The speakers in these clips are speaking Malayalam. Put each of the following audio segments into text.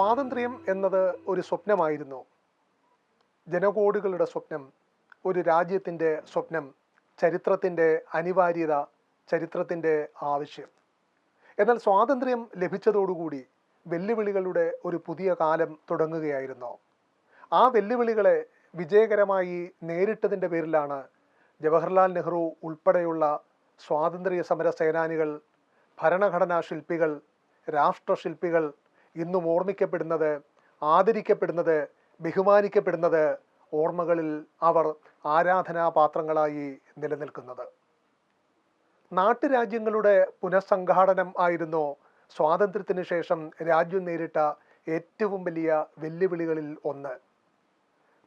സ്വാതന്ത്ര്യം എന്നത് ഒരു സ്വപ്നമായിരുന്നു. ജനകോടികളുടെ സ്വപ്നം ഒരു രാജ്യത്തിന്റെ സ്വപ്നം ചരിത്രത്തിന്റെ അനിവാര്യത ചരിത്രത്തിന്റെ ആവശ്യം. എന്നാൽ സ്വാതന്ത്ര്യം ലഭിച്ചതോടുകൂടി വെല്ലുവിളികളുടെ ഒരു പുതിയ കാലം തുടങ്ങുകയായിരുന്നു. ആ വെല്ലുവിളികളെ വിജയകരമായി നേരിട്ടതിന്റെ പേരിലാണ് ജവഹർലാൽ നെഹ്റു ഉൾപ്പെടെയുള്ള സ്വാതന്ത്ര്യ സമര സേനാനികൾ ഭരണഘടനാ ശില്പികൾ രാഷ്ട്രശില്പികൾ ഇന്നും ഓർമ്മിക്കപ്പെടുന്നത് ആദരിക്കപ്പെടുന്നത് ബഹുമാനിക്കപ്പെടുന്നത് ഓർമ്മകളിൽ അവർ ആരാധനാപാത്രങ്ങളായി നിലനിൽക്കുന്നത്. നാട്ടുരാജ്യങ്ങളുടെ പുനഃസംഘാടനം ആയിരുന്നു സ്വാതന്ത്ര്യത്തിന് ശേഷം രാജ്യം നേരിട്ട ഏറ്റവും വലിയ വെല്ലുവിളികളിൽ ഒന്ന്.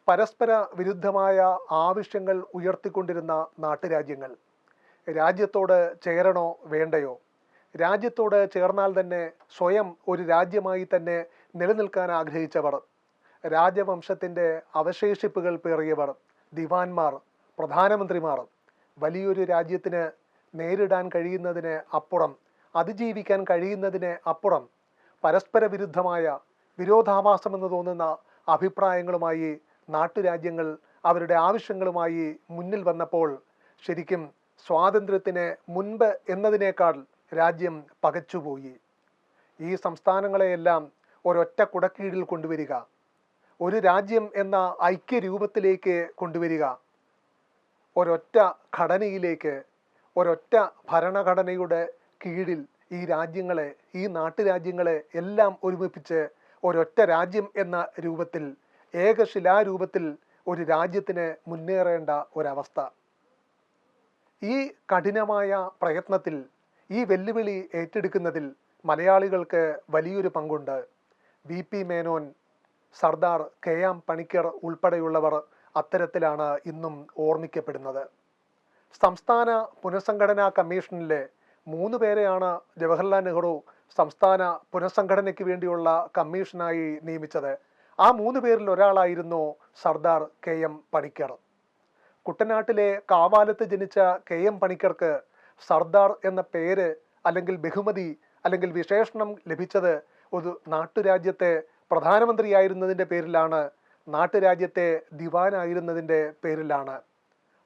പരസ്പര വിരുദ്ധമായ ആവശ്യങ്ങൾ ഉയർത്തിക്കൊണ്ടിരുന്ന നാട്ടുരാജ്യങ്ങൾ. രാജ്യത്തോട് ചേരണോ വേണ്ടയോ? രാജ്യത്തോട് ചേർന്നാൽ തന്നെ സ്വയം ഒരു രാജ്യമായി തന്നെ നിലനിൽക്കാൻ ആഗ്രഹിച്ചവർ രാജവംശത്തിന്റെ അവശേഷിപ്പുകൾ പേറിയവർ ദിവാൻമാർ പ്രധാനമന്ത്രിമാർ വലിയൊരു രാജ്യത്തിന് നേരിടാൻ കഴിയുന്നതിന് അപ്പുറം അതിജീവിക്കാൻ കഴിയുന്നതിന് അപ്പുറം പരസ്പര വിരുദ്ധമായ വിരോധാഭാസമെന്ന് തോന്നുന്ന അഭിപ്രായങ്ങളുമായി നാട്ടുരാജ്യങ്ങൾ അവരുടെ ആവശ്യങ്ങളുമായി മുന്നിൽ വന്നപ്പോൾ ശരിക്കും സ്വാതന്ത്ര്യത്തിന് മുൻപ് എന്നതിനേക്കാൾ രാജ്യം പകച്ചുപോയി. ഈ സംസ്ഥാനങ്ങളെയെല്ലാം ഒരൊറ്റ കുടക്കീഴിൽ കൊണ്ടുവരിക. ഒരു രാജ്യം എന്ന ഐക്യരൂപത്തിലേക്ക് കൊണ്ടുവരിക. ഒരൊറ്റ ഘടനയിലേക്ക് ഒരൊറ്റ ഭരണഘടനയുടെ കീഴിൽ ഈ രാജ്യങ്ങളെ ഈ നാട്ടുരാജ്യങ്ങളെ എല്ലാം ഒരുമിപ്പിച്ച് ഒരൊറ്റ രാജ്യം എന്ന രൂപത്തിൽ ഏകശിലാരൂപത്തിൽ ഒരു രാജ്യത്തിന് മുന്നേറേണ്ട ഒരവസ്ഥ. ഈ കഠിനമായ പ്രയത്നത്തിൽ ഈ വെല്ലുവിളി ഏറ്റെടുക്കുന്നതിൽ മലയാളികൾക്ക് വലിയൊരു പങ്കുണ്ട്. V P Menon Sardar K M Panikkar ഉൾപ്പെടെയുള്ളവർ അത്തരത്തിലാണ് ഇന്നും ഓർമ്മിക്കപ്പെടുന്നത്. സംസ്ഥാന പുനഃസംഘടനാ കമ്മീഷനിലെ മൂന്ന് പേരെയാണ് ജവഹർലാൽ നെഹ്റു സംസ്ഥാന പുനഃസംഘടനയ്ക്ക് വേണ്ടിയുള്ള കമ്മീഷനായി നിയമിച്ചത്. ആ മൂന്ന് പേരിൽ ഒരാളായിരുന്നു സർദാർ കെ എം പണിക്കർ. കുട്ടനാട്ടിലെ കാവാലത്ത് ജനിച്ച കെ എം പണിക്കർക്ക് സർദാർ എന്ന പേര് അല്ലെങ്കിൽ ബഹുമതി അല്ലെങ്കിൽ വിശേഷണം ലഭിച്ചത് ഒരു നാട്ടുരാജ്യത്തെ പ്രധാനമന്ത്രിയായിരുന്നതിന്റെ പേരിലാണ് നാട്ടുരാജ്യത്തെ ദിവാനായിരുന്നതിന്റെ പേരിലാണ്.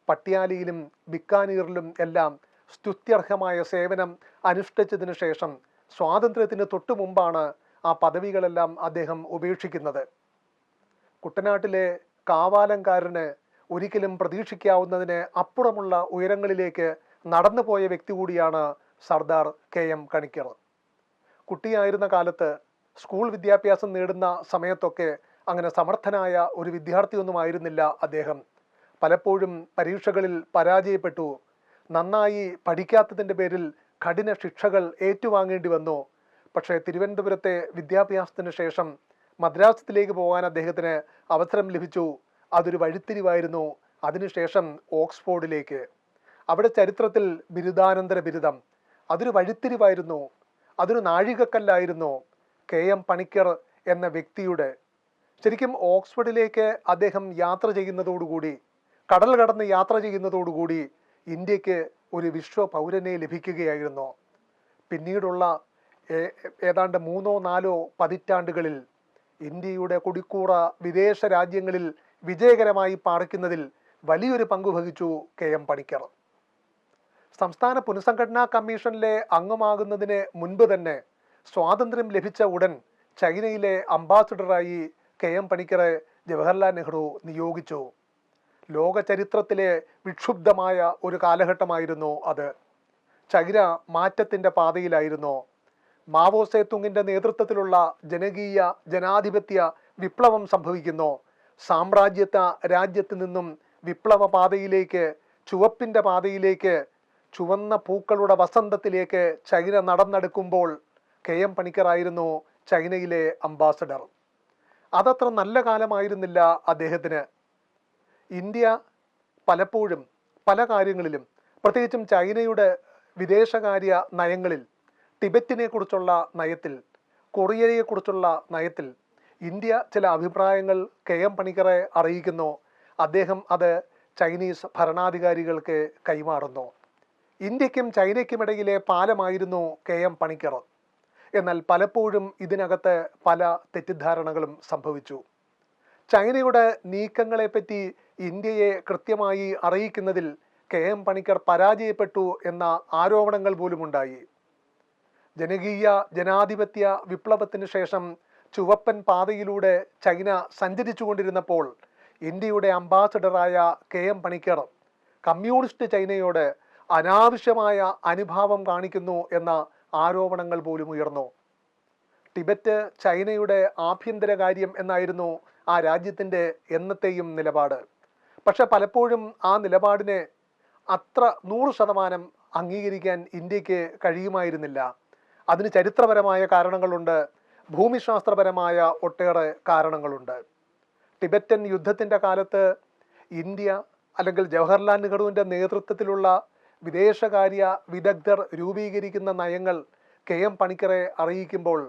പട്യാലിയിലും ബിക്കാനീറിലും എല്ലാം സ്തുത്യർഹമായ സേവനം അനുഷ്ഠിച്ചതിന് ശേഷം സ്വാതന്ത്ര്യത്തിന് തൊട്ടു മുമ്പാണ് ആ പദവികളെല്ലാം അദ്ദേഹം ഉപേക്ഷിക്കുന്നത്. കുട്ടനാട്ടിലെ കാവാലംകാരന് ഒരിക്കലും പ്രതീക്ഷിക്കാവുന്നതിന് അപ്പുറമുള്ള ഉയരങ്ങളിലേക്ക് നടന്നുപോയ വ്യക്തി കൂടിയാണ് സർദാർ കെ എം കണിക്കർ. കുട്ടിയായിരുന്ന കാലത്ത് സ്കൂൾ വിദ്യാഭ്യാസം നേടുന്ന സമയത്തൊക്കെ അങ്ങനെ സമർത്ഥനായ ഒരു വിദ്യാർത്ഥിയൊന്നും ആയിരുന്നില്ല അദ്ദേഹം. പലപ്പോഴും പരീക്ഷകളിൽ പരാജയപ്പെട്ടു. നന്നായി പഠിക്കാത്തതിന്റെ പേരിൽ കഠിന ശിക്ഷകൾ ഏറ്റുവാങ്ങേണ്ടി വന്നു. പക്ഷേ തിരുവനന്തപുരത്തെ വിദ്യാഭ്യാസത്തിന് ശേഷം മദ്രാസത്തിലേക്ക് പോകാൻ അദ്ദേഹത്തിന് അവസരം ലഭിച്ചു. അതൊരു വഴിത്തിരിവായിരുന്നു. അതിനുശേഷം ഓക്സ്ഫോർഡിലേക്ക്. അവിടെ ചരിത്രത്തിൽ ബിരുദാനന്തര ബിരുദം. അതൊരു വഴിത്തിരിവായിരുന്നു. അതൊരു നാഴികക്കല്ലായിരുന്നു. കെ എം പണിക്കർ എന്ന വ്യക്തിയുടെ. ശരിക്കും ഓക്സ്ഫോർഡിലേക്ക് അദ്ദേഹം യാത്ര ചെയ്യുന്നതോടുകൂടി കടൽ കടന്ന് യാത്ര ചെയ്യുന്നതോടുകൂടി ഇന്ത്യയ്ക്ക് ഒരു വിശ്വ പൗരനെ ലഭിക്കുകയായിരുന്നു. പിന്നീടുള്ള ഏതാണ്ട് മൂന്നോ നാലോ പതിറ്റാണ്ടുകളിൽ ഇന്ത്യയുടെ കൊടിക്കൂറ വിദേശ രാജ്യങ്ങളിൽ വിജയകരമായി പാർക്കുന്നതിൽ വലിയൊരു പങ്ക് വഹിച്ചു കെ എം പണിക്കർ. സംസ്ഥാന പുനഃസംഘടനാ കമ്മീഷനിലെ അംഗമാകുന്നതിന് മുൻപ് തന്നെ സ്വാതന്ത്ര്യം ലഭിച്ച ഉടൻ ചൈനയിലെ അംബാസിഡറായി കെ എം പണിക്കറെ ജവഹർലാൽ നെഹ്റു നിയോഗിച്ചു. ലോക ചരിത്രത്തിലെ വിക്ഷുബ്ധമായ ഒരു കാലഘട്ടമായിരുന്നു അത്. ചൈന മാറ്റത്തിന്റെ പാതയിലായിരുന്നു. മാവോ സേത്തുങ്ങിന്റെ നേതൃത്വത്തിലുള്ള ജനകീയ ജനാധിപത്യ വിപ്ലവം സംഭവിക്കുന്നു. സാമ്രാജ്യത്ത രാജ്യത്ത് നിന്നും വിപ്ലവ പാതയിലേക്ക് ചുവപ്പിന്റെ പാതയിലേക്ക് ചുവന്ന പൂക്കളുടെ വസന്തത്തിലേക്ക് ചൈന നടന്നെടുക്കുമ്പോൾ കെ എം പണിക്കറായിരുന്നു ചൈനയിലെ അംബാസഡർ. അതത്ര നല്ല കാലമായിരുന്നില്ല അദ്ദേഹത്തിന്. ഇന്ത്യ പലപ്പോഴും പല കാര്യങ്ങളിലും പ്രത്യേകിച്ചും ചൈനയുടെ വിദേശകാര്യ നയങ്ങളിൽ ടിബറ്റിനെ കുറിച്ചുള്ള നയത്തിൽ കൊറിയയെക്കുറിച്ചുള്ള നയത്തിൽ ഇന്ത്യ ചില അഭിപ്രായങ്ങൾ കെ എം പണിക്കറെ അറിയിക്കുന്നു. അദ്ദേഹം അത് ചൈനീസ് ഭരണാധികാരികൾക്ക് കൈമാറുന്നു. ഇന്ത്യക്കും ചൈനയ്ക്കുമിടയിലെ പാലമായിരുന്നു കെ എം പണിക്കർ. എന്നാൽ പലപ്പോഴും ഇതിനകത്ത് പല തെറ്റിദ്ധാരണകളും സംഭവിച്ചു. ചൈനയുടെ നീക്കങ്ങളെപ്പറ്റി ഇന്ത്യയെ കൃത്യമായി അറിയിക്കുന്നതിൽ കെ എം പണിക്കർ പരാജയപ്പെട്ടു എന്ന ആരോപണങ്ങൾ പോലുമുണ്ടായി. ജനകീയ ജനാധിപത്യ വിപ്ലവത്തിന് ശേഷം ചുവപ്പൻ പാതയിലൂടെ ചൈന സഞ്ചരിച്ചുകൊണ്ടിരുന്നപ്പോൾ ഇന്ത്യയുടെ അംബാസഡറായ കെ എം പണിക്കർ കമ്മ്യൂണിസ്റ്റ് ചൈനയോട് അനാവശ്യമായ അനുഭാവം കാണിക്കുന്നു എന്ന ആരോപണങ്ങൾ പോലും ഉയർന്നു. ടിബറ്റ് ചൈനയുടെ ആഭ്യന്തര കാര്യം എന്നായിരുന്നു ആ രാജ്യത്തിന്റെ എന്നത്തെയും നിലപാട്. പക്ഷെ പലപ്പോഴും ആ നിലപാടിനെ അത്ര നൂറ് ശതമാനം അംഗീകരിക്കാൻ ഇന്ത്യയ്ക്ക് കഴിയുമായിരുന്നില്ല. അതിന് ചരിത്രപരമായ കാരണങ്ങളുണ്ട് ഭൂമിശാസ്ത്രപരമായ ഒട്ടേറെ കാരണങ്ങളുണ്ട്. ടിബറ്റൻ യുദ്ധത്തിന്റെ കാലത്ത് ഇന്ത്യ അല്ലെങ്കിൽ ജവഹർലാൽ നെഹ്റുവിന്റെ നേതൃത്വത്തിലുള്ള വിദേശകാര്യ വിദഗ്ധർ രൂപീകരിക്കുന്ന നയങ്ങൾ കെ എം പണിക്കറെ അറിയിക്കുമ്പോൾ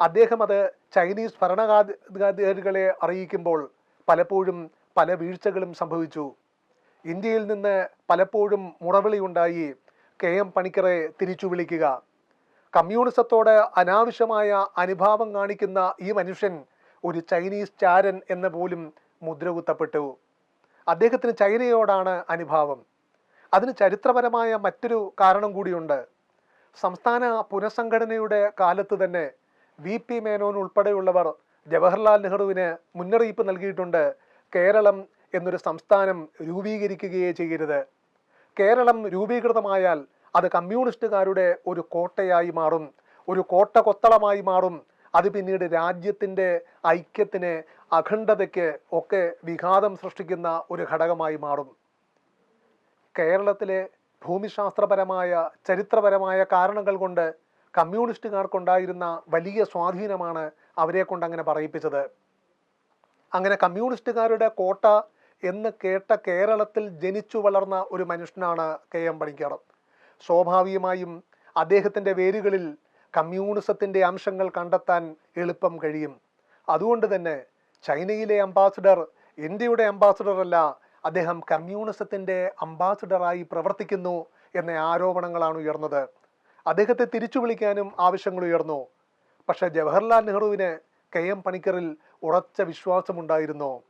അദ്ദേഹം അത് ചൈനീസ് ഭരണകാധികാരികളെ അറിയിക്കുമ്പോൾ പലപ്പോഴും പല വീഴ്ചകളും സംഭവിച്ചു. ഇന്ത്യയിൽ നിന്ന് പലപ്പോഴും മുറവിളിയുണ്ടായി കെ എം പണിക്കറെ തിരിച്ചു വിളിക്കുക. കമ്മ്യൂണിസത്തോട് അനാവശ്യമായ അനുഭാവം കാണിക്കുന്ന ഈ മനുഷ്യൻ ഒരു ചൈനീസ് ചാരൻ എന്ന പോലും മുദ്രകുത്തപ്പെട്ടു. അദ്ദേഹത്തിന് ചൈനയോടാണ് അനുഭാവം. അതിന് ചരിത്രപരമായ മറ്റൊരു കാരണം കൂടിയുണ്ട്. സംസ്ഥാന പുനഃസംഘടനയുടെ കാലത്ത് തന്നെ വി പി മേനോൻ ഉൾപ്പെടെയുള്ളവർ ജവഹർലാൽ നെഹ്റുവിന് മുന്നറിയിപ്പ് നൽകിയിട്ടുണ്ട് കേരളം എന്നൊരു സംസ്ഥാനം രൂപീകരിക്കുകയേ ചെയ്യരുത്. കേരളം രൂപീകൃതമായാൽ അത് കമ്മ്യൂണിസ്റ്റുകാരുടെ ഒരു കോട്ടയായി മാറും ഒരു കോട്ട കൊത്തളമായി മാറും. അത് പിന്നീട് രാജ്യത്തിന്റെ ഐക്യത്തിന് അഖണ്ഡതയ്ക്ക് ഒക്കെ വിഘാതം സൃഷ്ടിക്കുന്ന ഒരു ഘടകമായി മാറും. കേരളത്തിലെ ഭൂമിശാസ്ത്രപരമായ ചരിത്രപരമായ കാരണങ്ങൾ കൊണ്ട് കമ്മ്യൂണിസ്റ്റുകാർക്കുണ്ടായിരുന്ന വലിയ സ്വാധീനമാണ് അവരെ കൊണ്ട് അങ്ങനെ പറയിപ്പിച്ചത്. അങ്ങനെ കമ്മ്യൂണിസ്റ്റുകാരുടെ കോട്ട എന്ന് കേട്ട കേരളത്തിൽ ജനിച്ചു വളർന്ന ഒരു മനുഷ്യനാണ് കെ എം പണിക്കർ. സ്വാഭാവികമായും അദ്ദേഹത്തിന്റെ വേരുകളിൽ കമ്മ്യൂണിസത്തിന്റെ അംശങ്ങൾ കണ്ടെത്താൻ എളുപ്പം കഴിയും. അതുകൊണ്ട് തന്നെ ചൈനയിലെ അംബാസിഡർ ഇന്ത്യയുടെ അംബാസിഡർ അല്ല അദ്ദേഹം കമ്മ്യൂണിസത്തിന്റെ അംബാസിഡറായി പ്രവർത്തിക്കുന്നു എന്ന ആരോപണങ്ങളാണ് ഉയർന്നത്. അദ്ദേഹത്തെ തിരിച്ചു വിളിക്കാനും ആവശ്യങ്ങൾ ഉയർന്നു. പക്ഷേ ജവഹർലാൽ നെഹ്റുവിന് കെ എം പണിക്കറിൽ ഉറച്ച വിശ്വാസമുണ്ടായിരുന്നു.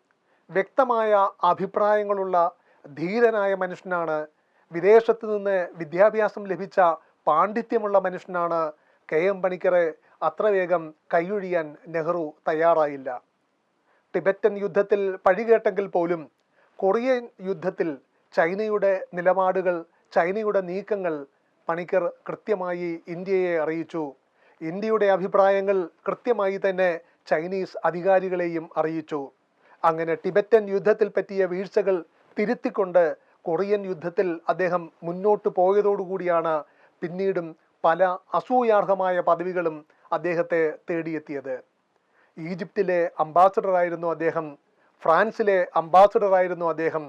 വ്യക്തമായ അഭിപ്രായങ്ങളുള്ള ധീരനായ മനുഷ്യനാണ്. വിദേശത്ത് നിന്ന് വിദ്യാഭ്യാസം ലഭിച്ച പാണ്ഡിത്യമുള്ള മനുഷ്യനാണ് കെ എം പണിക്കറെ അത്ര വേഗം കൈയൊഴിയാൻ നെഹ്റു തയ്യാറായില്ല. ടിബറ്റൻ യുദ്ധത്തിൽ പഴികേട്ടെങ്കിൽ പോലും കൊറിയൻ യുദ്ധത്തിൽ ചൈനയുടെ നിലപാടുകൾ ചൈനയുടെ നീക്കങ്ങൾ പണിക്കർ കൃത്യമായി ഇന്ത്യയെ അറിയിച്ചു. ഇന്ത്യയുടെ അഭിപ്രായങ്ങൾ കൃത്യമായി തന്നെ ചൈനീസ് അധികാരികളെയും അറിയിച്ചു. അങ്ങനെ ടിബറ്റൻ യുദ്ധത്തിൽ പറ്റിയ വീഴ്ചകൾ തിരുത്തിക്കൊണ്ട് കൊറിയൻ യുദ്ധത്തിൽ അദ്ദേഹം മുന്നോട്ട് പോയതോടുകൂടിയാണ് പിന്നീടും പല അസൂയാർഹമായ പദവികളും അദ്ദേഹത്തെ തേടിയെത്തിയത്. ഈജിപ്തിലെ അംബാസഡറായിരുന്നു അദ്ദേഹം. ഫ്രാൻസിലെ അംബാസഡറായിരുന്നു അദ്ദേഹം.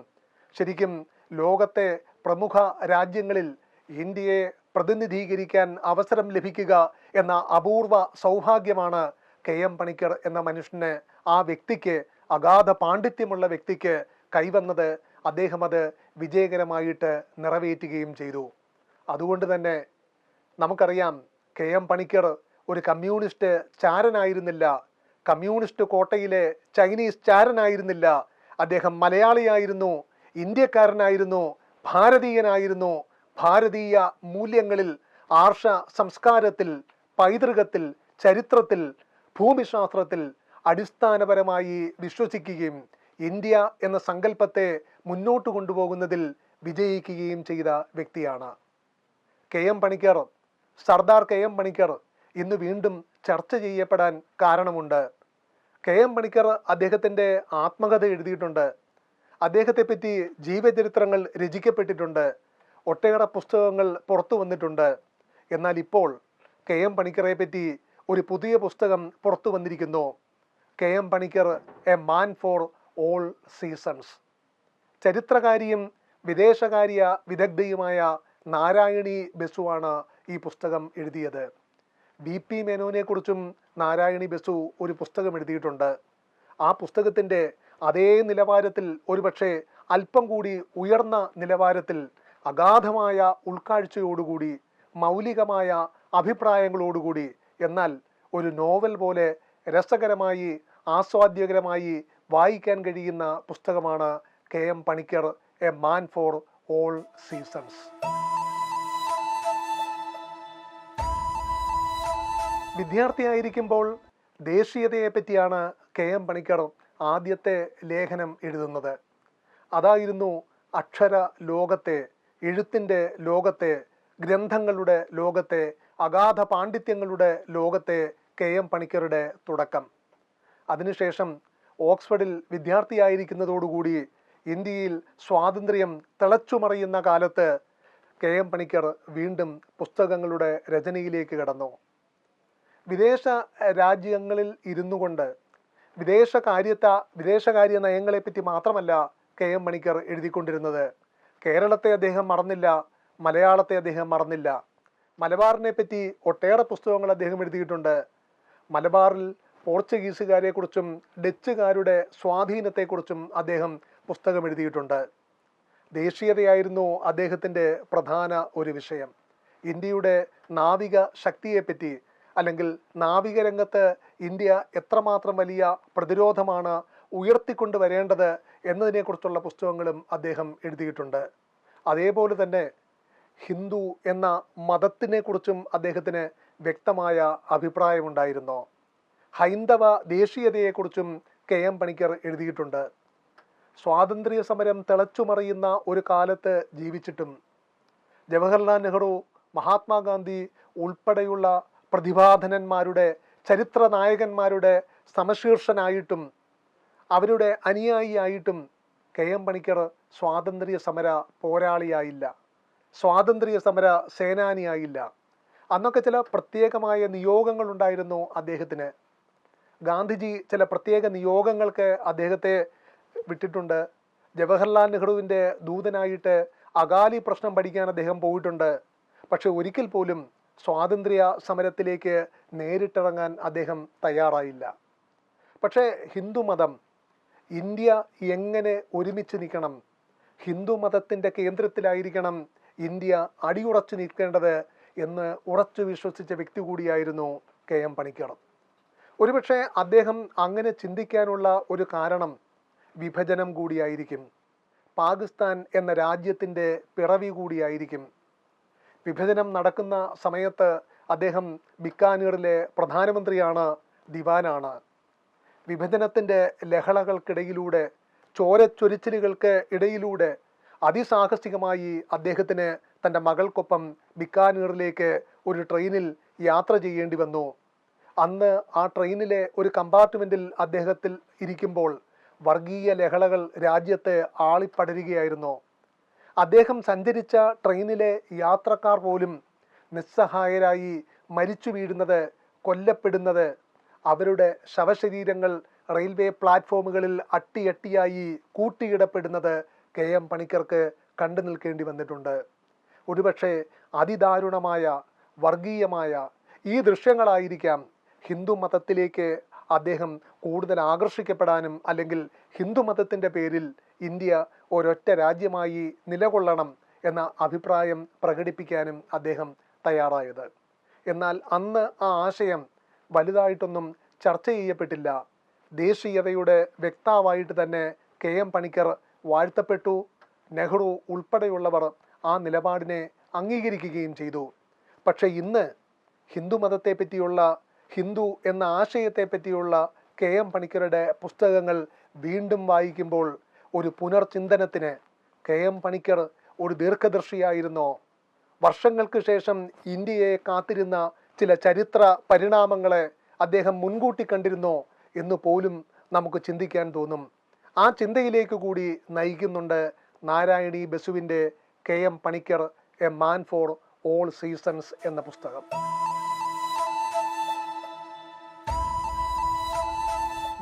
ശരിക്കും ലോകത്തെ പ്രമുഖ രാജ്യങ്ങളിൽ ഇന്ത്യയെ പ്രതിനിധീകരിക്കാൻ അവസരം ലഭിക്കുക എന്ന അപൂർവ സൗഭാഗ്യമാണ് കെ എം പണിക്കർ എന്ന മനുഷ്യന് ആ വ്യക്തിക്ക് അഗാധ പാണ്ഡിത്യമുള്ള വ്യക്തിക്ക് കൈവന്നത് അദ്ദേഹം അത് വിജയകരമായിട്ട് നിറവേറ്റുകയും ചെയ്തു. അതുകൊണ്ട് തന്നെ നമുക്കറിയാം കെ എം പണിക്കർ ഒരു കമ്മ്യൂണിസ്റ്റ് ചാരനായിരുന്നില്ല. കമ്മ്യൂണിസ്റ്റ് കോട്ടയിലെ ചൈനീസ് ചാരനായിരുന്നില്ല. അദ്ദേഹം മലയാളിയായിരുന്നു. ഇന്ത്യക്കാരനായിരുന്നു. ഭാരതീയനായിരുന്നു. ഭാരതീയ മൂല്യങ്ങളിൽ ആർഷ സംസ്കാരത്തിൽ പൈതൃകത്തിൽ ചരിത്രത്തിൽ ഭൂമിശാസ്ത്രത്തിൽ അടിസ്ഥാനപരമായി വിശ്വസിക്കുകയും ഇന്ത്യ എന്ന സങ്കല്പത്തെ മുന്നോട്ട് കൊണ്ടുപോകുന്നതിൽ വിജയിക്കുകയും ചെയ്ത വ്യക്തിയാണ്. K M Panikkar Sardar K M Panikkar ഇന്ന് വീണ്ടും ചർച്ച ചെയ്യപ്പെടാൻ കാരണമുണ്ട്. കെ എം മണിക്കർ അദ്ദേഹത്തിന്റെ ആത്മകഥ എഴുതിയിട്ടുണ്ട്. അദ്ദേഹത്തെപ്പറ്റി ജീവചരിത്രങ്ങൾ രചിക്കപ്പെട്ടിട്ടുണ്ട്. ഒട്ടേറെ പുസ്തകങ്ങൾ പുറത്തു വന്നിട്ടുണ്ട്. എന്നാൽ ഇപ്പോൾ കെ എം പണിക്കറെ പറ്റി ഒരു പുതിയ പുസ്തകം പുറത്തു വന്നിരിക്കുന്നു. K M Panikkar a man for all seasons. ചരിത്രകാരിയും വിദേശകാര്യ വിദഗ്ധയുമായ നാരായണി ബസുവാണ് ഈ പുസ്തകം എഴുതിയത്. ബി പി മേനോനെക്കുറിച്ചും നാരായണി ബസു ഒരു പുസ്തകം എഴുതിയിട്ടുണ്ട്. ആ പുസ്തകത്തിന്റെ അതേ നിലവാരത്തിൽ ഒരുപക്ഷെ അല്പം കൂടി ഉയർന്ന നിലവാരത്തിൽ അഗാധമായ ഉൾക്കാഴ്ചയോടുകൂടി മൗലികമായ അഭിപ്രായങ്ങളോടുകൂടി എന്നാൽ ഒരു നോവൽ പോലെ രസകരമായി ആസ്വാദ്യകരമായി വായിക്കാൻ കഴിയുന്ന പുസ്തകമാണ് K M Panikkar a man for all seasons. വിദ്യാർത്ഥിയായിരിക്കുമ്പോൾ ദേശീയതയെ പറ്റിയാണ് കെ എം പണിക്കർ ആദ്യത്തെ ലേഖനം എഴുതുന്നത്. അതായിരുന്നു അക്ഷര ലോകത്തെ എഴുത്തിന്റെ ലോകത്തെ ഗ്രന്ഥങ്ങളുടെ ലോകത്തെ അഗാധ പാണ്ഡിത്യങ്ങളുടെ ലോകത്തെ കെ എം പണിക്കരുടെ തുടക്കം. അതിനുശേഷം ഓക്സ്ഫോർഡിൽ വിദ്യാർത്ഥിയായിരിക്കുന്നതോടുകൂടി ഇന്ത്യയിൽ സ്വാതന്ത്ര്യം തിളച്ചുമറിയുന്ന കാലത്ത് കെ എം പണിക്കർ വീണ്ടും പുസ്തകങ്ങളുടെ രചനയിലേക്ക് കടന്നു. വിദേശ രാജ്യങ്ങളിൽ ഇരുന്നു കൊണ്ട് വിദേശ കാര്യത്ത വിദേശകാര്യ നയങ്ങളെപ്പറ്റി മാത്രമല്ല കെ എം മണിക്കർ എഴുതിക്കൊണ്ടിരുന്നത്. കേരളത്തെ അദ്ദേഹം മറന്നില്ല മലയാളത്തെ അദ്ദേഹം മറന്നില്ല. മലബാറിനെ പറ്റി ഒട്ടേറെ പുസ്തകങ്ങൾ അദ്ദേഹം എഴുതിയിട്ടുണ്ട്. മലബാറിൽ പോർച്ചുഗീസുകാരെക്കുറിച്ചും ഡച്ചുകാരുടെ സ്വാധീനത്തെക്കുറിച്ചും അദ്ദേഹം പുസ്തകം എഴുതിയിട്ടുണ്ട്. ദേശീയതയായിരുന്നു അദ്ദേഹത്തിന്റെ പ്രധാന ഒരു വിഷയം. ഇന്ത്യയുടെ നാവിക ശക്തിയെപ്പറ്റി അല്ലെങ്കിൽ നാവികരംഗത്ത് ഇന്ത്യ എത്രമാത്രം വലിയ പ്രതിരോധമാണ് ഉയർത്തിക്കൊണ്ട് വരേണ്ടത് എന്നതിനെക്കുറിച്ചുള്ള പുസ്തകങ്ങളും അദ്ദേഹം എഴുതിയിട്ടുണ്ട്. അതേപോലെ തന്നെ ഹിന്ദു എന്ന മതത്തിനെക്കുറിച്ചും അദ്ദേഹത്തിന് വ്യക്തമായ അഭിപ്രായമുണ്ടായിരുന്നു. ഹൈന്ദവ ദേശീയതയെക്കുറിച്ചും കെ എം പണിക്കർ എഴുതിയിട്ടുണ്ട്. സ്വാതന്ത്ര്യ സമരം തിളച്ചുമറിയുന്ന ഒരു കാലത്ത് ജീവിച്ചിട്ടും ജവഹർലാൽ നെഹ്റു മഹാത്മാഗാന്ധി ഉൾപ്പെടെയുള്ള പ്രതിഭാധനന്മാരുടെ ചരിത്ര നായകന്മാരുടെ സമശീർഷനായിട്ടും അവരുടെ അനുയായിയായിട്ടും കെ എം പണിക്കർ സ്വാതന്ത്ര്യ സമര പോരാളിയായില്ല. സ്വാതന്ത്ര്യ സമര സേനാനിയായില്ല. അന്നൊക്കെ ചില പ്രത്യേകമായ നിയോഗങ്ങൾ ഉണ്ടായിരുന്നു അദ്ദേഹത്തിന്. ഗാന്ധിജി ചില പ്രത്യേക നിയോഗങ്ങൾക്ക് അദ്ദേഹത്തെ വിട്ടിട്ടുണ്ട്. ജവഹർലാൽ നെഹ്റുവിന്റെ ദൂതനായിട്ട് അകാലി പ്രശ്നം പഠിക്കാൻ അദ്ദേഹം പോയിട്ടുണ്ട്. പക്ഷെ ഒരിക്കൽ പോലും സ്വാതന്ത്ര്യ സമരത്തിലേക്ക് നേരിട്ടിറങ്ങാൻ അദ്ദേഹം തയ്യാറായില്ല. പക്ഷേ ഹിന്ദുമതം ഇന്ത്യ എങ്ങനെ ഒരുമിച്ച് നിൽക്കണം ഹിന്ദുമതത്തിന്റെ കേന്ദ്രത്തിലായിരിക്കണം ഇന്ത്യ അടിയുറച്ചു നിൽക്കേണ്ടത് എന്ന് ഉറച്ചു വിശ്വസിച്ച വ്യക്തി കൂടിയായിരുന്നു കെ എം പണിക്കർ. ഒരുപക്ഷെ അദ്ദേഹം അങ്ങനെ ചിന്തിക്കാനുള്ള ഒരു കാരണം വിഭജനം കൂടിയായിരിക്കും പാകിസ്ഥാൻ എന്ന രാജ്യത്തിന്റെ പിറവി കൂടിയായിരിക്കും വിഭജനം നടക്കുന്ന സമയത്ത് അദ്ദേഹം ബിക്കാനീറിലെ പ്രധാനമന്ത്രിയാണ് ദിവാനാണ്. വിഭജനത്തിന്റെ ലഹളകൾക്കിടയിലൂടെ ചോരച്ചൊരിച്ചിലുകൾക്ക് ഇടയിലൂടെ അതിസാഹസികമായി അദ്ദേഹത്തിന് തന്റെ മകൾക്കൊപ്പം ബിക്കാനീറിലേക്ക് ഒരു ട്രെയിനിൽ യാത്ര ചെയ്യേണ്ടി വന്നു. അന്ന് ആ ട്രെയിനിലെ ഒരു കമ്പാർട്ട്മെന്റിൽ അദ്ദേഹത്തിൽ ഇരിക്കുമ്പോൾ വർഗീയ ലഹളകൾ രാജ്യത്തെ ആളിപ്പടരുകയായിരുന്നു. അദ്ദേഹം സഞ്ചരിച്ച ട്രെയിനിലെ യാത്രക്കാർ പോലും നിസ്സഹായരായി മരിച്ചു വീഴുന്നത് കൊല്ലപ്പെടുന്നത്. അവരുടെ ശവശരീരങ്ങൾ റെയിൽവേ പ്ലാറ്റ്ഫോമുകളിൽ അട്ടിയട്ടിയായി കൂട്ടിയിടപ്പെടുന്നത് കെ എം പണിക്കർക്ക് കണ്ടു നിൽക്കേണ്ടി വന്നിട്ടുണ്ട്. ഒരുപക്ഷെ അതിദാരുണമായ വർഗീയമായ ഈ ദൃശ്യങ്ങളായിരിക്കാം ഹിന്ദു മതത്തിലേക്ക് അദ്ദേഹം കൂടുതൽ ആകർഷിക്കപ്പെടാനും അല്ലെങ്കിൽ ഹിന്ദു മതത്തിന്റെ പേരിൽ ഇന്ത്യ ഒരൊറ്റ രാജ്യമായി നിലകൊള്ളണം എന്ന അഭിപ്രായം പ്രകടിപ്പിക്കാനും അദ്ദേഹം തയ്യാറായത്. എന്നാൽ അന്ന് ആ ആശയം വലുതായിട്ടൊന്നും ചർച്ച ചെയ്യപ്പെട്ടില്ല. ദേശീയതയുടെ വ്യക്താവായിട്ട് തന്നെ കെ എം പണിക്കർ വാഴ്ത്തപ്പെട്ടു. നെഹ്റു ഉൾപ്പെടെയുള്ളവർ ആ നിലപാടിനെ അംഗീകരിക്കുകയും ചെയ്തു. പക്ഷേ ഇന്ന് ഹിന്ദു മതത്തെ പറ്റിയുള്ള ഹിന്ദു എന്ന ആശയത്തെ പറ്റിയുള്ള കെ എം പണിക്കരുടെ പുസ്തകങ്ങൾ വീണ്ടും വായിക്കുമ്പോൾ ഒരു പുനർചിന്തനത്തിന് കെ എം പണിക്കർ ഒരു ദീർഘദർശിയായിരുന്നോ. വർഷങ്ങൾക്ക് ശേഷം ഇന്ത്യയെ കാത്തിരുന്ന ചില ചരിത്ര പരിണാമങ്ങളെ അദ്ദേഹം മുൻകൂട്ടി കണ്ടിരുന്നോ എന്ന് പോലും നമുക്ക് ചിന്തിക്കാൻ തോന്നും. ആ ചിന്തയിലേക്ക് കൂടി നയിക്കുന്നുണ്ട് Narayani ബസുവിന്റെ K M Panikkar a man for all seasons എന്ന പുസ്തകം.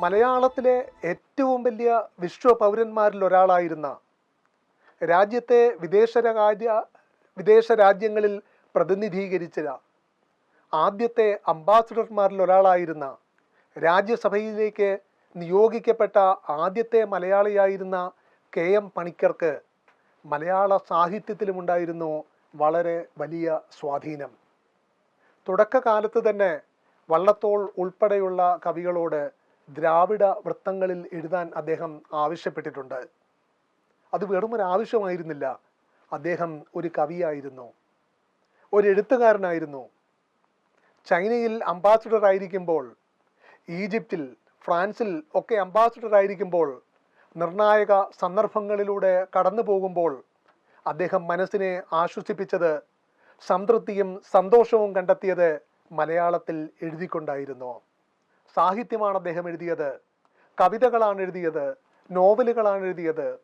മലയാളത്തിലെ ഏറ്റവും വലിയ വിശ്വ പൗരന്മാരിൽ ഒരാളായിരുന്ന രാജ്യത്തെ വിദേശ രാജ്യ വിദേശ രാജ്യങ്ങളിൽ പ്രതിനിധീകരിച്ച ആദ്യത്തെ അംബാസിഡർമാരിൽ ഒരാളായിരുന്ന രാജ്യസഭയിലേക്ക് നിയോഗിക്കപ്പെട്ട ആദ്യത്തെ മലയാളിയായിരുന്ന കെ എം പണിക്കർക്ക് മലയാള സാഹിത്യത്തിലുമുണ്ടായിരുന്നു വളരെ വലിയ സ്വാധീനം. തുടക്കകാലത്ത് തന്നെ വള്ളത്തോൾ ഉൾപ്പെടെയുള്ള കവികളോട് ദ്രാവിഡ വൃത്തങ്ങളിൽ എഴുതാൻ അദ്ദേഹം ആവശ്യപ്പെട്ടിട്ടുണ്ട്. അത് വെറുമൊരു ആവശ്യമായിരുന്നില്ല അദ്ദേഹം ഒരു കവിയായിരുന്നു. ഒരു എഴുത്തുകാരനായിരുന്നു ചൈനയിൽ അംബാസിഡർ ആയിരിക്കുമ്പോൾ ഈജിപ്തിൽ ഫ്രാൻസിൽ ഒക്കെ അംബാസിഡർ ആയിരിക്കുമ്പോൾ നിർണായക സന്ദർഭങ്ങളിലൂടെ കടന്നു പോകുമ്പോൾ അദ്ദേഹം മനസ്സിനെ ആശ്വസിപ്പിച്ചത് സംതൃപ്തിയും സന്തോഷവും കണ്ടെത്തിയത് മലയാളത്തിൽ എഴുതിക്കൊണ്ടായിരുന്നു. സാഹിത്യമാണ് അദ്ദേഹം എഴുതിയത്. കവിതകളാണ് എഴുതിയത്. നോവലുകളാണ് എഴുതിയത്.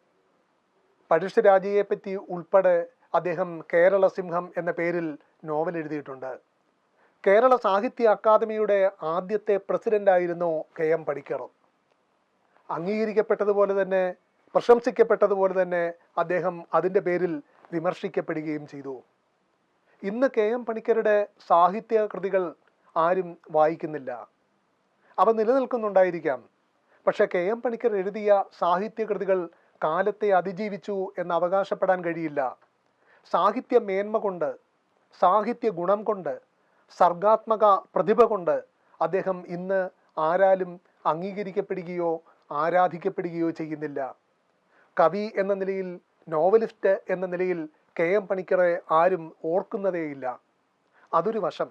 പഴശ്ശിരാജയെ പറ്റി ഉൾപ്പെടെ അദ്ദേഹം കേരള സിംഹം എന്ന പേരിൽ നോവൽ എഴുതിയിട്ടുണ്ട്. കേരള സാഹിത്യ അക്കാദമിയുടെ ആദ്യത്തെ പ്രസിഡന്റ് ആയിരുന്നു കെ എം പണിക്കർ അംഗീകരിക്കപ്പെട്ടതുപോലെ തന്നെ പ്രശംസിക്കപ്പെട്ടതുപോലെ തന്നെ അദ്ദേഹം അതിന്റെ പേരിൽ വിമർശിക്കപ്പെടുകയും ചെയ്തു. ഇന്ന് കെ എം പണിക്കരുടെ സാഹിത്യ കൃതികൾ ആരും വായിക്കുന്നില്ല. അവ നിലനിൽക്കുന്നുണ്ടായിരിക്കാം. പക്ഷെ കെ എം പണിക്കർ എഴുതിയ സാഹിത്യകൃതികൾ കാലത്തെ അതിജീവിച്ചു എന്ന് അവകാശപ്പെടാൻ കഴിയില്ല. സാഹിത്യ മേന്മ കൊണ്ട് സാഹിത്യ ഗുണം കൊണ്ട് സർഗാത്മക പ്രതിഭ കൊണ്ട് അദ്ദേഹം ഇന്ന് ആരാലും അംഗീകരിക്കപ്പെടുകയോ ആരാധിക്കപ്പെടുകയോ ചെയ്യുന്നില്ല. കവി എന്ന നിലയിൽ നോവലിസ്റ്റ് എന്ന നിലയിൽ കെ എം പണിക്കറെ ആരും ഓർക്കുന്നതേയില്ല. അതൊരു വശം.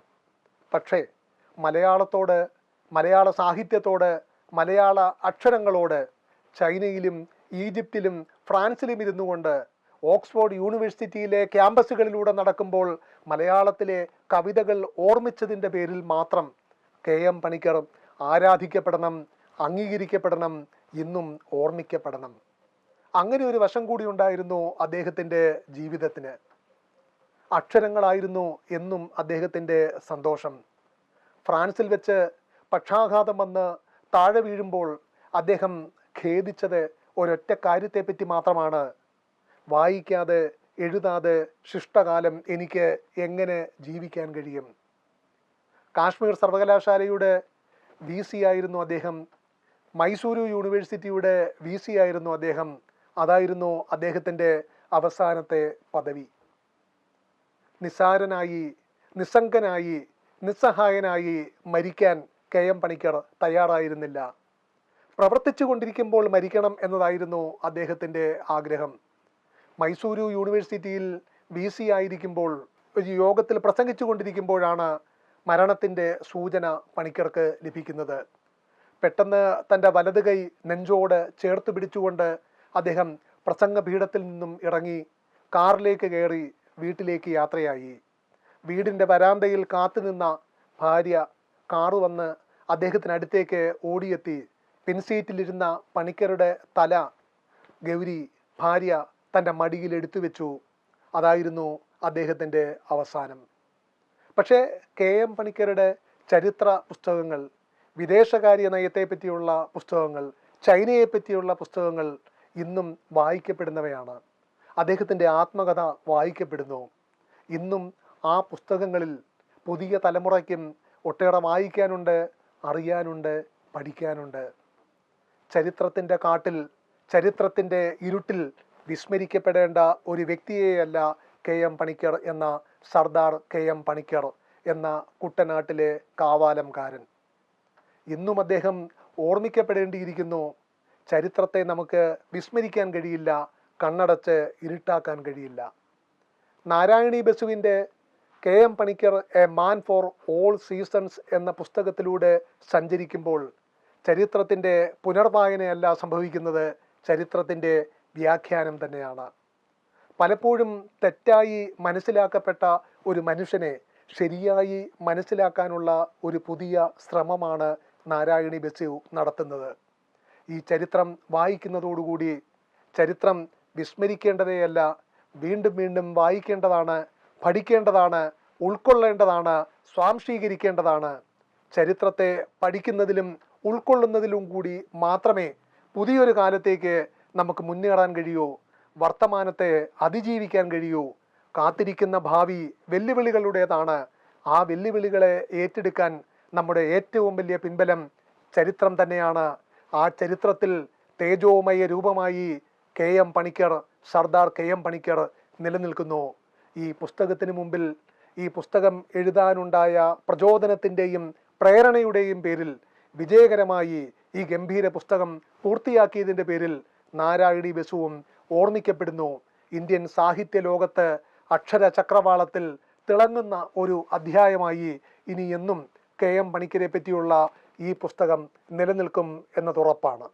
പക്ഷേ മലയാളത്തോട് മലയാള സാഹിത്യത്തോട് മലയാള അക്ഷരങ്ങളോട് ചൈനയിലും ഈജിപ്തിലും ഫ്രാൻസിലും ഇരുന്നു കൊണ്ട് ഓക്സ്ഫോർഡ് യൂണിവേഴ്സിറ്റിയിലെ ക്യാമ്പസുകളിലൂടെ നടക്കുമ്പോൾ മലയാളത്തിലെ കവിതകൾ ഓർമ്മിച്ചതിന്റെ പേരിൽ മാത്രം കെ എം പണിക്കർ ആരാധിക്കപ്പെടണം അംഗീകരിക്കപ്പെടണം ഇന്നും ഓർമ്മിക്കപ്പെടണം. അങ്ങനെ ഒരു വശം കൂടി ഉണ്ടായിരുന്നു അദ്ദേഹത്തിന്റെ ജീവിതത്തിന്. അക്ഷരങ്ങളായിരുന്നു എന്നും അദ്ദേഹത്തിന്റെ സന്തോഷം. ഫ്രാൻസിൽ വെച്ച് പക്ഷാഘാതം വന്ന് താഴെ വീഴുമ്പോൾ അദ്ദേഹം ഖേദിച്ചത് ഒരൊറ്റ കാര്യത്തെപ്പറ്റി മാത്രമാണ്. വായിക്കാതെ എഴുതാതെ ശിഷ്ടകാലം എനിക്ക് എങ്ങനെ ജീവിക്കാൻ കഴിയും? കാശ്മീർ സർവകലാശാലയുടെ വി സി ആയിരുന്നു അദ്ദേഹം. മൈസൂരു യൂണിവേഴ്സിറ്റിയുടെ വി സി ആയിരുന്നു അദ്ദേഹം. അതായിരുന്നു അദ്ദേഹത്തിന്റെ അവസാനത്തെ പദവി. നിസാരനായി നിസ്സംഗനായി നിസ്സഹായനായി മരിക്കാൻ കെ എം പണിക്കർ തയ്യാറായിരുന്നില്ല. പ്രവർത്തിച്ചു കൊണ്ടിരിക്കുമ്പോൾ മരിക്കണം എന്നതായിരുന്നു അദ്ദേഹത്തിന്റെ ആഗ്രഹം. മൈസൂരു യൂണിവേഴ്സിറ്റിയിൽ വി സി ആയിരിക്കുമ്പോൾ ഒരു യോഗത്തിൽ പ്രസംഗിച്ചു കൊണ്ടിരിക്കുമ്പോഴാണ് മരണത്തിന്റെ സൂചന പണിക്കർക്ക് ലഭിക്കുന്നത്. പെട്ടെന്ന് തന്റെ വലത് കൈ നെഞ്ചോട് ചേർത്ത് പിടിച്ചുകൊണ്ട് അദ്ദേഹം പ്രസംഗപീഠത്തിൽ നിന്നും ഇറങ്ങി കാറിലേക്ക് കയറി വീട്ടിലേക്ക് യാത്രയായി. വീടിന്റെ വരാന്തയിൽ കാത്തുനിന്ന ഭാര്യ കാറ് വന്ന് അദ്ദേഹത്തിനടുത്തേക്ക് ഓടിയെത്തി. പിൻസീറ്റിലിരുന്ന പണിക്കരുടെ തല ഗൗരി ഭാര്യ തന്റെ മടിയിൽ എടുത്തു വെച്ചു. അതായിരുന്നു അദ്ദേഹത്തിന്റെ അവസാനം. പക്ഷേ കെ എം പണിക്കരുടെ ചരിത്ര പുസ്തകങ്ങൾ വിദേശകാര്യ നയത്തെ പറ്റിയുള്ള പുസ്തകങ്ങൾ ചൈനയെ പറ്റിയുള്ള പുസ്തകങ്ങൾ ഇന്നും വായിക്കപ്പെടുന്നവയാണ്. അദ്ദേഹത്തിന്റെ ആത്മകഥ വായിക്കപ്പെടുന്നു. ഇന്നും ആ പുസ്തകങ്ങളിൽ പുതിയ തലമുറയ്ക്കും ഒട്ടേറെ വായിക്കാനുണ്ട് അറിയാനുണ്ട് പഠിക്കാനുണ്ട്. ചരിത്രത്തിന്റെ കാട്ടിൽ ചരിത്രത്തിന്റെ ഇരുട്ടിൽ വിസ്മരിക്കപ്പെടേണ്ട ഒരു വ്യക്തിയെയല്ല കെ എം പണിക്കർ എന്ന സർദാർ കെ എം പണിക്കർ എന്ന കുട്ടനാട്ടിലെ കാവാലംകാരൻ. ഇന്നും അദ്ദേഹം ഓർമ്മിക്കപ്പെടേണ്ടിയിരിക്കുന്നു ചരിത്രത്തെ നമുക്ക് വിസ്മരിക്കാൻ കഴിയില്ല കണ്ണടച്ച് ഇരുട്ടാക്കാൻ കഴിയില്ല. Narayani ബസുവിന്റെ K M Panikkar a man for all seasons എന്ന പുസ്തകത്തിലൂടെ സഞ്ചരിക്കുമ്പോൾ ചരിത്രത്തിന്റെ പുനർവായനയല്ല സംഭവിക്കുന്നത് ചരിത്രത്തിന്റെ വ്യാഖ്യാനം തന്നെയാണ്. പലപ്പോഴും തെറ്റായി മനസ്സിലാക്കപ്പെട്ട ഒരു മനുഷ്യനെ ശരിയായി മനസ്സിലാക്കാനുള്ള ഒരു പുതിയ ശ്രമമാണ് നാരായണി ബസു നടത്തുന്നത്. ഈ ചരിത്രം വായിക്കുന്നതോടുകൂടി ചരിത്രം വിസ്മരിക്കേണ്ടതേയല്ല വീണ്ടും വീണ്ടും വായിക്കേണ്ടതാണ് പഠിക്കേണ്ടതാണ് ഉൾക്കൊള്ളേണ്ടതാണ് സ്വാംശീകരിക്കേണ്ടതാണ്. ചരിത്രത്തെ പഠിക്കുന്നതിലും ഉൾക്കൊള്ളുന്നതിലും കൂടി മാത്രമേ പുതിയൊരു കാലത്തേക്ക് നമുക്ക് മുന്നേറാൻ കഴിയൂ വർത്തമാനത്തെ അതിജീവിക്കാൻ കഴിയൂ. കാത്തിരിക്കുന്ന ഭാവി വെല്ലുവിളികളുടേതാണ്. ആ വെല്ലുവിളികളെ ഏറ്റെടുക്കാൻ നമ്മുടെ ഏറ്റവും വലിയ പിൻബലം ചരിത്രം തന്നെയാണ്. ആ ചരിത്രത്തിൽ തേജോമയ രൂപമായി K M Panikkar Sardar K M Panikkar നിലനിൽക്കുന്നു. ഈ പുസ്തകത്തിന് മുമ്പിൽ ഈ പുസ്തകം എഴുതാനുണ്ടായ പ്രചോദനത്തിന്റെയും പ്രേരണയുടെയും പേരിൽ വിജയകരമായി ഈ ഗംഭീര പുസ്തകം പൂർത്തിയാക്കിയതിന്റെ പേരിൽ നാരായണി ബസുവും ഓർമ്മിക്കപ്പെടുന്നു. ഇന്ത്യൻ സാഹിത്യ ലോകത്ത് അക്ഷര ചക്രവാളത്തിൽ തിളങ്ങുന്ന ഒരു അധ്യായമായി ഇനി എന്നും കെ എം പണിക്കരെ പറ്റിയുള്ള ഈ പുസ്തകം നിലനിൽക്കും എന്നതുറപ്പാണ്